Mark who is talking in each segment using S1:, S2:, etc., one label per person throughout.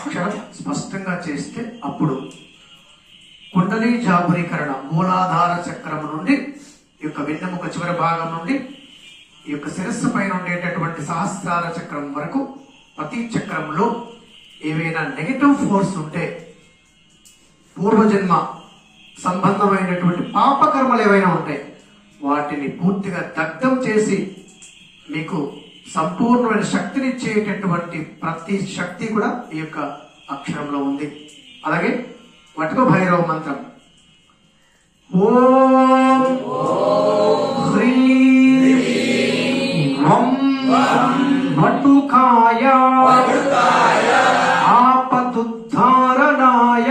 S1: అక్షరం స్పష్టంగా చేస్తే అప్పుడు కుండలీ జాబురీకరణ మూలాధార చక్రం నుండి ఈ యొక్క వెన్నెముక చివరి భాగం నుండి ఈ యొక్క శిరస్సు పైన ఉండేటటువంటి సహస్రార చక్రం వరకు ప్రతి చక్రంలో ఏవైనా నెగటివ్ ఫోర్స్ ఉంటే పూర్వజన్మ సంబంధమైనటువంటి పాపకర్మలు ఏవైనా ఉంటాయి వాటిని పూర్తిగా దగ్ధం చేసి మీకు సంపూర్ణమైన శక్తినిచ్చేటటువంటి ప్రతి శక్తి కూడా ఈ యొక్క అక్షరంలో ఉంది. అలాగే వటుక భైరవ మంత్రం. ఓం హ్రీం వం వటుకాయ ఆపదుద్ధారణాయ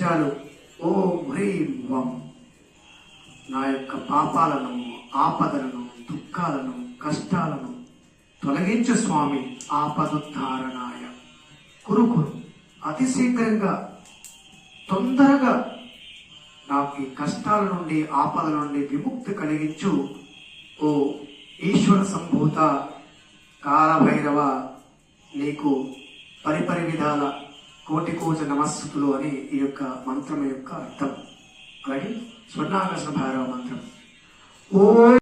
S1: బీజాలు ఓ హ్రీం వం నా యొక్క పాపాలను ఆపదలను దుఃఖాలను కష్టాలను తొలగించు స్వామి ఆపదుద్ధారణాయ. కురు కురు అతి శీఘ్రంగా తొందరగా నాకు ఈ కష్టాల నుండి ఆపదల నుండి విముక్తి కలిగించు. ఓ ఈశ్వర సంభూత కాలభైరవ నీకు పరిపరి విధాల కోటి కోజ నమస్సుతులు అని ఈ యొక్క మంత్రం యొక్క అర్థం. అలాగే స్వర్ణాకర్షణ భైరవ మంత్రం. ఓ